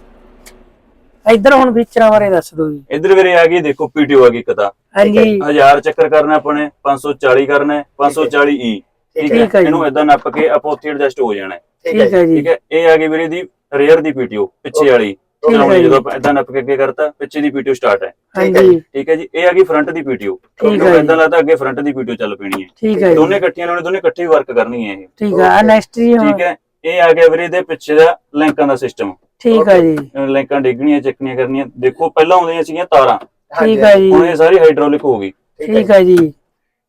ਇੱਧਰ ਹੁਣ ਫੀਚਰਾਂ ਬਾਰੇ ਦੱਸ ਦਿਓ ਜੀ। ਇੱਧਰ ਵੀਰੇ ਆ ਗਈ ਦੇਖੋ ਪੀਟੀਓ ਆ ਗਈ ਤਾਂ। ਹਾਂਜੀ। 1000 ਚੱਕਰ ਕਰਨਾ ਆਪਾਂ ਨੇ 540 ਕਰਨਾ ਹੈ 540 ਈ। ਠੀਕ ਹੈ। ਇਹਨੂੰ ਇਦਾਂ ਨੱਪ ਕੇ ਆਪਾਂ ਉੱਥੇ ਐਡਜਸਟ ਹੋ ਜਾਣਾ ਠੀਕ ਹੈ। ਠੀਕ ਹੈ ਜੀ। ਠੀਕ ਹੈ। ਇਹ ਆ ਗਈ ਵੀਰੇ ਦੀ ਰੇਅਰ ਦੀ ਪੀਟੀਓ ਪਿੱਛੇ ਵਾਲੀ। ਚਲਾਉਣੀ। ਜਦੋਂ ਆਪਾਂ ਇਦਾਂ ਨੱਪ ਕੇ ਅੱਗੇ ਕਰਤਾ ਪਿੱਛੇ ਦੀ ਪੀਟੀਓ ਸਟਾਰਟ ਹੈ। ਹਾਂਜੀ। ਠੀਕ ਹੈ ਜੀ। ਇਹ ਆ ਗਈ ਫਰੰਟ ਦੀ ਪੀਟੀਓ ਜੀ। ਇਦਾਂ ਲੱਗਦਾ ਅੱਗੇ ਫਰੰਟ ਦੀ ਪੀਟੀਓ ਚੱਲ ਪੈਣੀ ਹੈ। ਠੀਕ ਹੈ ਦੋਨੇ ਇਕੱਠੀਆਂ ਲਾਉਣੇ ਦੋਨੇ ਇਕੱਠੇ ਵਰਕ ਕਰਨੀ ਹੈ ਇਹ। ਠੀਕ ਹੈ। ਨੈਕਸਟ ਜੀ ਠੀਕ ਹੈ। ਇਹ ਆ ਗਿਆ ਵੀਰੇ ਦੇ ਪਿੱਛੇ ਦਾ ਲਿੰਕਾਂ ਦਾ ਸਿਸਟਮ ਠੀਕ ਹੈ ਜੀ। ਲਿੰਕਾਂ ਡਿੱਗਣੀਆਂ ਚੱਕਣੀਆਂ ਕਰਨੀਆਂ। ਦੇਖੋ ਪਹਿਲਾਂ ਆਉਂਦੀਆਂ ਸੀਗੀਆਂ ਤਾਰਾਂ। ਠੀਕ ਹੈ ਜੀ। ਹੁਣ ਇਹ ਸਾਰੀ ਹਾਈਡ੍ਰੋਲਿਕ ਹੋ ਗਈ। ਠੀਕ ਹੈ ਜੀ।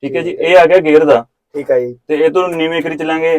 ਠੀਕ ਹੈ ਜੀ ਇਹ ਆ ਗਿਆ ਗੇਅਰ ਦਾ। ਠੀਕ ਹੈ ਜੀ। ਤੇ ਇਹ ਤੋਂ ਨੀਵੇਂ ਕਰੀ ਚਲਾਂਗੇ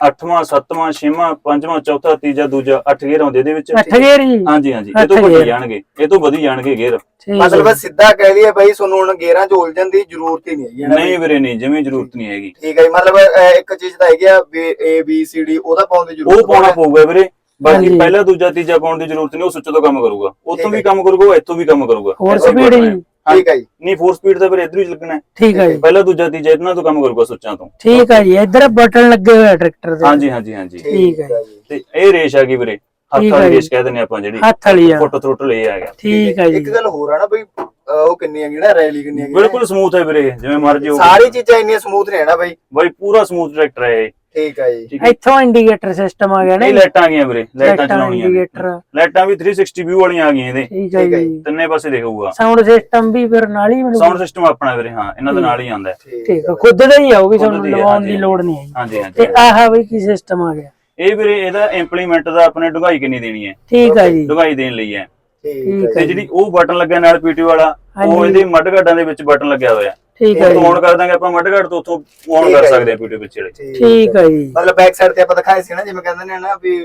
8ਵਾਂ 7ਵਾਂ 6ਵਾਂ 5ਵਾਂ ਚੌਥਾ ਤੀਜਾ ਦੂਜਾ 8 ਗੇਅਰ ਆਉਂਦੇ ਇਹਦੇ ਵਿੱਚ। ਅੱਠ ਗੇਰ ਜੀ ਹਾਂਜੀ ਹਾਂਜੀ। ਇਹ ਤੋਂ ਵਧੀ। ਜਾਣਗੇ। ਇਹ ਤੋਂ ਵਧੀ ਜਾਣਗੇ ਗੇਅਰ। ਮਤਲਬ ਹੈ ਸਿੱਧਾ ਕਹਿ ਲਈਏ ਬਈ ਤੁਹਾਨੂੰ ਹੁਣ ਗੇਰਾਂ ਚ ਉਲਝਣ ਦੀ ਜ਼ਰੂਰਤ ਹੀ ਨਹੀਂ ਹੈ? ਨਹੀਂ ਵੀਰੇ ਨਹੀਂ। ਜਿਵੇਂ ਜ਼ਰੂਰਤ ਨਹੀਂ ਹੈਗੀ। ਠੀਕ ਹੈ ਜੀ। ਮਤਲਬ ਇੱਕ ਚੀਜ਼ ਤਾਂ ਹੈਗੀ ਆ ਏ ਬੀ ਸੀ ਡੀ ਉਹਦਾ ਪਾਉਣ ਦੀ ਜ਼ਰੂਰਤ ਉਹ ਪਾਉਣਾ ਪਊਗਾ ਵੀਰੇ। ਬਾਕੀ ਹਾਂਜੀ। ਪਹਿਲਾ ਦੂਜਾ ਤੀਜਾ ਪਾਉਣ ਦੀ ਜ਼ਰੂਰਤ ਨਹੀਂ ਉਹ ਸੁੱਚ ਤੋਂ ਕੰਮ ਕਰੂਗਾ। ਉੱਥੋਂ ਵੀ ਕੰਮ ਕਰੂਗਾ ਉਹ ਇੱਥੋਂ ਵੀ ਕੰਮ ਕਰੂਗਾ। ਹੋਰ ਸਪੀਡ ਬਟਨ ਹੈ। ਜੀ। ਠੀਕ ਹੈ ਜੀ। ਨਹੀਂ ਫੋਰ ਸਪੀਡ ਤਾਂ ਵੀਰੇ ਇਧਰ ਹੀ ਲੱਗਣਾ ਹੈ। ਠੀਕ ਹੈ ਜੀ। ਪਹਿਲਾ ਦੂਜਾ ਤੀਜਾ ਇਹਨਾਂ ਤੋਂ ਕੰਮ ਕਰੂਗਾ ਸੁੱਚਾਂ ਤੋਂ। ਠੀਕ ਹੈ ਜੀ ਇੱਧਰ ਬਟਨ ਲੱਗੇ ਹੋਏ ਆ ਟਰੈਕਟਰ ਦੇ। ਹਾਂਜੀ ਹਾਂਜੀ ਹਾਂਜੀ। ਠੀਕ ਹੈ ਜੀ। ਤੇ ਇਹ ਰੇਸ਼ ਆ ਗਈ ਵੀਰੇ। ਹੱਥ ਠੀਕ ਵਾਲੀ ਜੀ। ਰੇਸ਼ ਕਹਿ ਦਿੰਦੇ ਆਪਾਂ ਜਿਹੜੀ। ਹੱਥ ਵਾਲੀ ਆ। ਫੁੱਟ ਥਰੋਟਲ ਇਹ ਆ ਗਿਆ। ਠੀਕ ਹੈ ਜੀ। ਇੱਕ ਗੱਲ ਹੋਰ ਆ ਨਾ ਬਈ ਅਹ, ਉਹ ਕਿੰਨੀ ਹੈਗੀ ਨਾ ਰੈਲੀ ਕਿੰਨੀ ਹੈਗੀ ਬਿਲਕੁਲ ਸਮੂਥ ਹੈ ਵੀਰੇ ਜਿਵੇਂ ਮਰਜ਼ੀ ਹੋ ਸਾਰੀ ਚੀਜ਼ਾਂ ਇੰਨੀਆਂ ਸਮੂਥ ਨੇ ਨਾ ਬਈ। ਬਾਈ ਪੂਰਾ ਸਮੂਥ ਟਰੈਕਟਰ ਹੈ ਇਹ। ਠੀਕ ਹੈ ਜੀ। ਠੀਕ ਹੈ। ਇੱਥੋਂ ਇੰਡੀਕੇਟਰ ਸਿਸਟਮ ਆ ਗਿਆ ਨਾ ਇਹ ਜੀ। ਲਾਈਟਾਂ ਆ ਗਈਆਂ ਵੀਰੇ ਲਾਈਟਾਂ ਚਲਾਉਣੀਆਂ ਨੇ। ਇੰਡੀਕੇਟਰ ਲਾਈਟਾਂ ਵੀ 360 ਵਿਊ ਵਾਲੀਆਂ ਆ ਗਈਆਂ ਇਹਦੇ। ਠੀਕ ਹੈ ਠੀਕ ਹੈ ਜੀ। ਤਿੰਨੇ ਪਾਸੇ ਦੇਖੂਗਾ। ਸਾਊਂਡ ਸਿਸਟਮ ਵੀ ਫਿਰ ਨਾਲ ਹੀ ਮਿਲੂ ਸਾਊਂਡ ਸਿਸਟਮ ਆਪਣਾ ਵੀਰੇ ਹਾਂ ਇਹਨਾਂ ਦੇ ਨਾਲ ਹੀ ਆਉਂਦਾ ਹੈ। ਠੀਕ ਹੈ ਖੁਦ ਦਾ ਹੀ ਆਊਗੀ ਖੁਦ ਤੁਹਾਨੂੰ ਦੀ ਹੈ, ਲਵਾਉਣ ਹਾਂਜੀ, ਦੀ ਲੋੜ ਨਹੀਂ ਹੈ ਹਾਂਜੀ ਹਾਂਜੀ। ਤੇ ਆਹ ਬਈ ਕੀ ਸਿਸਟਮ ਆ ਗਿਆ? ਇਹ ਵੀਰੇ ਇਹਦਾ ਇੰਪਲੀਮੈਂਟ ਦਾ ਆਪਣੇ ਡੁਗਾਈ ਕਿੰਨੀ ਦੇਣੀ ਹੈ? ਠੀਕ ਹੈ ਜੀ। ਡੁਗਾਈ ਦੇਣ ਲਈ ਹੈ। ਠੀਕ ਹੈ ਤੇ ਜਿਹੜੀ ਉਹ ਬਟਨ ਲੱਗਿਆ ਨਾਲ ਪੀਟੀ ਵਾਲਾ ਉਹ ਹਾਂਜੀ। ਇਹਦੇ ਮੱਡ ਗਾਡਾਂ ਦੇ ਵਿੱਚ ਬਟਨ ਲੱਗਿਆ ਹੋਇਆ। ਠੀਕ ਹੈ ਉਹ ਜੀ। ਔਨ ਕਰ ਦਾਂਗੇ ਆਪਾਂ ਮੱਡ ਗਾਡ ਤੋਂ ਉੱਥੋਂ ਔਨ ਠੀਕ ਕਰ ਸਕਦੇ ਆ ਪੀਟੀ ਪਿੱਛੇ ਵਾਲੇ ਠੀਕ ਹੈ ਜੀ। ਮਤਲਬ ਬੈਕ ਸਾਈਡ ਤੇ ਆਪਾਂ ਦਿਖਾਏ ਸੀ ਨਾ ਜਿਵੇਂ ਕਹਿੰਦੇ ਨੇ ਨਾ ਵੀ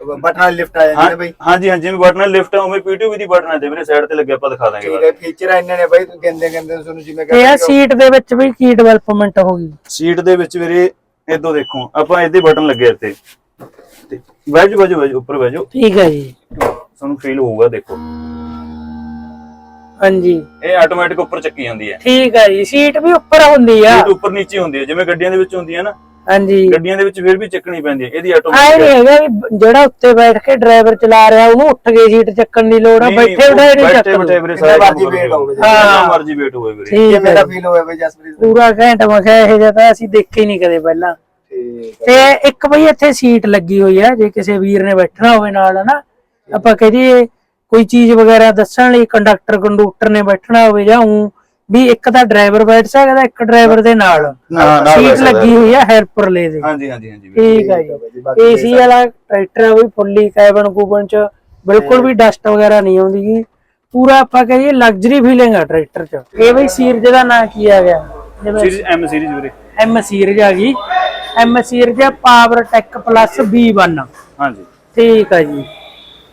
ਬਟਨ ਵਾਲੀ ਲਿਫਟ ਆ ਜਾਂਦੀ ਹਾਂ ਹੈ ਬਈ। ਹਾਂਜੀ ਹਾਂਜੀ ਜਿਵੇਂ ਬਟਨ ਲਿਫਟ ਆ ਉਵੇਂ ਪੀਟੀ ਵੀ ਦੀ ਬਟਨ ਤੇ ਵੀਰੇ ਸਾਈਡ ਤੇ ਲੱਗਿਆ ਆਪਾਂ ਦਿਖਾ ਦਾਂਗੇ ਠੀਕ ਹੈ ਫੀਚਰ ਇੰਨੇ ਨੇ ਬਈ ਗੰਦੇ ਗੰਦੇ ਤੁਹਾਨੂੰ ਜਿਵੇਂ ਆ ਕਹਿੰਦੇ ਸੀਟ ਦੇ ਵਿੱਚ ਵੀ ਕੀ ਡਿਵੈਲਪਮੈਂਟ ਹੋ ਗਈ? ਸੀਟ ਦੇ ਵਿੱਚ ਵੀਰੇ ਇਦੋਂ ਦੇਖੋ ਆਪਾਂ ਇਹਦੇ ਬਟਨ ਲੱਗੇ ਇੱਥੇ। ਤੇ ਬੈਜੋ ਬੈਜੋ ਬੈਜੋ ਉੱਪਰ ਬੈਜੋ ਠੀਕ ਹੈ ਜੀ। ਤੁਹਾਨੂੰ ਫੀਲ ਹੋਊਗਾ ਦੇਖੋ। ਹਾਂਜੀ। ਇਹ ਆਟੋਮੈਟਿਕ ਉੱਪਰ ਚੱਕੀ ਜਾਂਦੀ ਹੈ। ਠੀਕ ਹੈ ਜੀ ਸੀਟ ਵੀ ਉੱਪਰ ਹੁੰਦੀ ਆ। ਸੀਟ ਉੱਪਰ ਨੀਚੇ ਹੁੰਦੀ ਹੈ ਜਿਵੇਂ ਗੱਡੀਆਂ ਦੇ ਵਿੱਚ ਹੁੰਦੀ ਹੈ ਨਾ। ਹਾਂਜੀ। ਗੱਡੀਆਂ ਦੇ ਵਿੱਚ ਫਿਰ ਵੀ ਚੱਕਣੀ ਪੈਂਦੀ ਹੈ ਇਹਦੀ ਆਏ ਆਟੋਮੈਟਿਕ ਨਹੀਂ ਹੈਗਾ ਵੀ ਜਿਹੜਾ ਉੱਤੇ ਬੈਠ ਕੇ ਡਰਾਈਵਰ ਚਲਾ ਰਿਹਾ ਉਹਨੂੰ ਉੱਠ ਕੇ ਸੀਟ ਚੱਕਣ ਦੀ ਲੋੜ ਆ ਬੈਠੇ ਬਿਠਾਏ ਨਹੀਂ ਚੱਕ ਬੈਠੇ ਬਿਠਾਏ ਸਾਰੇ ਮਰਜ਼ੀ weight ਹੋਵੇ, ਜਿੰਨਾ ਮਰਜ਼ੀ ਵੇਟ ਹੋਵੇ ਵੀਰੇ। ਠੀਕ ਹੈ ਮੇਰਾ ਫੀਲ ਹੋਇਆ ਬਈ ਜਸਪ੍ਰੀਤ ਪੂਰਾ ਘੰਟਾ ਮੈਂ ਕਿਹਾ ਇਹ ਜਿਹਾ ਤਾਂ ਅਸੀਂ ਦੇਖੇ ਨਹੀਂ ਕਦੇ ਪਹਿਲਾਂ। ਠੀਕ ਤੇ ਇੱਕ ਬਈ ਇੱਥੇ ਸੀਟ ਲੱਗੀ ਹੋਈ ਆ ਜੇ ਕਿਸੇ ਵੀਰ ਨੇ ਬੈਠਣਾ ਹੋਵੇ ਨਾਲ ਹਨਾ। ਆਪਾਂ ਕਹਦੇ ਕੋਈ ਚੀਜ਼ ਵਗੈਰਾ ਦੱਸਣ ਲਈ ਕੰਡਕਟਰ ਕੰਡਕਟਰ ਨੇ ਬੈਠਣਾ ਹੋਵੇ ਜਾਂ ਊਂ ਵੀ ਇੱਕ ਤਾਂ ਡਰਾਈਵਰ ਬੈਠ ਸਕਦਾ ਇੱਕ ਡਰਾਈਵਰ ਦੇ ਨਾਲ। ਸੀਟ। ਲੱਗੀ ਹੋਈ ਆ ਹੈਲਪਰ ਲੈ ਦੇ। ਹਾਂਜੀ ਹਾਂਜੀ ਹਾਂਜੀ। ਠੀਕ ਹੈ ਹੈ ਜੀ ਜੀ, ਬਾਕੀ ਏਸੀ ਵਾਲਾ ਟਰੈਕਟਰ ਆ ਵੀ ਫੁੱਲੀ ਕੈਬਨ ਕੂਬਨ ਚ ਬਿਲਕੁਲ ਵੀ ਡਸਟ ਵਗੈਰਾ ਨਹੀਂ ਆਉਂਦੀ ਗੀ ਪੂਰਾ ਆਪਾਂ ਕਹੀਏ ਲਗਜ਼ਰੀ ਫੀਲਿੰਗ ਆ ਟਰੈਕਟਰ ਚ। ਇਹ ਬਈ ਸੀਰਜ ਦਾ ਨਾਂ ਕੀ ਆ ਗਿਆ? ਸੀਰੀਜ਼ ਐਮ ਸੀਰੀਜ਼ ਵੀਰੇ। ਐਮ ਸੀਰਜ ਆ ਗਈ। M series power tech plus B1 ਹਾਂਜੀ। ਠੀਕ ਆ ਜੀ।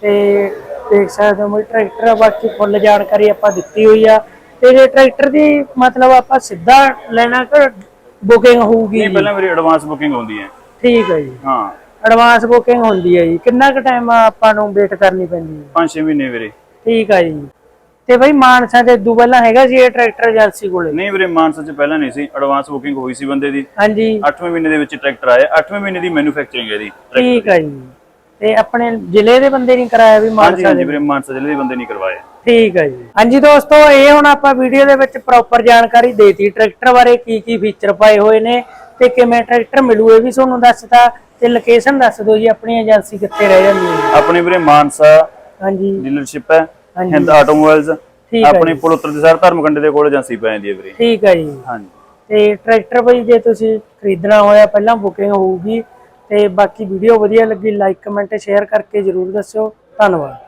ਤੇ ਦੇਖ ਸਕਦੇ ਹੋ ਮੈਂ ਟਰੈਕਟਰ ਬਾਕੀ ਫੁੱਲ ਜਾਣਕਾਰੀ ਆਪਾਂ ਦਿੱਤੀ ਹੋਈ ਆ। ਤੇ ਜੇ ਟਰੈਕਟਰ ਦੀ ਮਤਲਬ ਆਪਾਂ ਸਿੱਧਾ ਲੈਣਾ ਕਿ ਬੁਕਿੰਗ ਹੋਊਗੀ ਇਹ ਜੀ? ਪਹਿਲਾਂ ਵੀਰੇ ਐਡਵਾਂਸ ਬੁਕਿੰਗ ਹੁੰਦੀ ਹੈ। ਠੀਕ ਹੈ ਜੀ। ਹਾਂ। ਐਡਵਾਂਸ ਬੁਕਿੰਗ ਹੁੰਦੀ ਹੈ ਜੀ। ਕਿੰਨਾ ਕੁ ਟਾਈਮ ਆਪਾਂ ਨੂੰ ਵੇਟ ਕਰਨੀ ਪੈਂਦੀ ਹੈ 5-6 ਮਹੀਨੇ ਵੀਰੇ। ਠੀਕ ਹੈ ਜੀ। ਤੇ ਬਈ ਮਾਨਸਾ ਦੇ ਦੂ ਪਹਿਲਾਂ ਹੈਗਾ ਸੀ ਇਹ ਟਰੈਕਟਰ ਏਜੰਸੀ ਕੋਲੇ? ਨਹੀਂ ਵੀਰੇ ਮਾਨਸਾ ਚ ਪਹਿਲਾਂ ਨਹੀਂ ਸੀ। ਐਡਵਾਂਸ ਬੁਕਿੰਗ ਹੋਈ ਸੀ ਬੰਦੇ ਦੀ। ਹਾਂਜੀ। 8ਵੇਂ ਮਹੀਨੇ ਦੇ ਵਿੱਚ ਟਰੈਕਟਰ ਆਇਆ। 8ਵੇਂ ਮਹੀਨੇ ਦੀ ਮੈਨੂਫੈਕਚਰਿੰਗ ਹੈ ਇਹਦੀ। ਠੀਕ ਹੈ ਜੀ। ਤੇ ਆਪਣੇ ਜ਼ਿਲ੍ਹੇ ਦੇ ਬੰਦੇ ਨਹੀਂ ਕਰਾਇਆ ਵੀ ਹਾਂਜੀ ਮਾਨਸਾ ਹਾਂਜੀ ਵੀਰੇ ਮਾਨਸਾ ਜ਼ਿਲ੍ਹੇ ਦੇ ਬੰਦੇ ਨਹੀਂ ਕਰਵਾਏ। ਠੀਕ ਹੈ ਜੀ। ਹਾਂਜੀ ਦੋਸਤੋ ਇਹ ਹੁਣ ਆਪਾਂ ਵੀਡੀਓ ਦੇ ਵਿੱਚ ਪ੍ਰੋਪਰ ਜਾਣਕਾਰੀ ਦੇਤੀ। ਟਰੈਕਟਰ ਬਾਰੇ ਕੀ ਕੀ ਫੀਚਰ ਪਾਏ ਹੋਏ ਨੇ ਤੇ ਕਿਵੇਂ ਟਰੈਕਟਰ ਮਿਲੂ ਇਹ ਵੀ ਤੁਹਾਨੂੰ ਦੱਸਤਾ। ਤੇ ਲੋਕੇਸ਼ਨ ਦੱਸ ਦਿਓ ਜੀ ਆਪਣੀ ਏਜੰਸੀ ਕਿੱਥੇ ਰਹਿ ਜਾਂਦੀ ਹੈ। ਆਪਣੇ ਵੀਰੇ ਮਾਨਸਾ ਹਾਂਜੀ। ਡੀਲਰਸ਼ਿਪ ਹੈ ਹਾਂਜੀ। ਹਿੰਦ ਆਟੋਮੋਬਾਈਲਸ ਠੀਕ ਹੈ ਆਪਣੇ ਪੁਲ ਉੱਤਰ ਦੇ ਸਰ ਧਰਮਕੰਡੇ ਦੇ ਕੋਲ ਏਜੰਸੀ ਪੈ ਜਾਂਦੀ ਹੈ ਵੀਰੇ। ਠੀਕ ਹੈ ਜੀ। ਹਾਂਜੀ। ਤੇ ਟਰੈਕਟਰ ਬਈ ਜੇ ਤੁਸੀਂ ਖਰੀਦਣਾ ਹੋਇਆ ਪਹਿਲਾਂ ਬੁਕਿੰਗ ਹੋਊਗੀ। ਤੇ ਬਾਕੀ ਵੀਡੀਓ ਵਧੀਆ ਲੱਗੀ ਲਾਈਕ ਕਮੈਂਟ ਸ਼ੇਅਰ ਕਰਕੇ ਜਰੂਰ ਦੱਸਿਓ। ਧੰਨਵਾਦ।